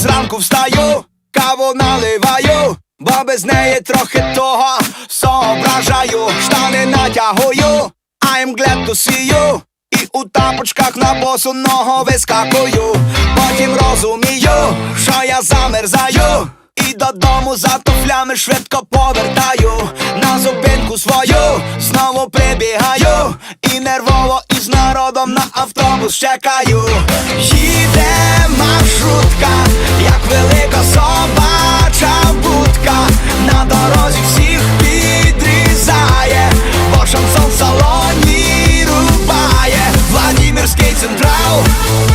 ранку встаю, каву наливаю, бо без неї трохи того соображаю, штани натягую, I'm glad to see you. І у тапочках на босу ногу вискакую, потім розумію, що я замерзаю. І додому за туфлями швидко повертаю. На зупинку свою знову прибігаю. І нервово із народом на автобус чекаю. Їде маршрутка Централ.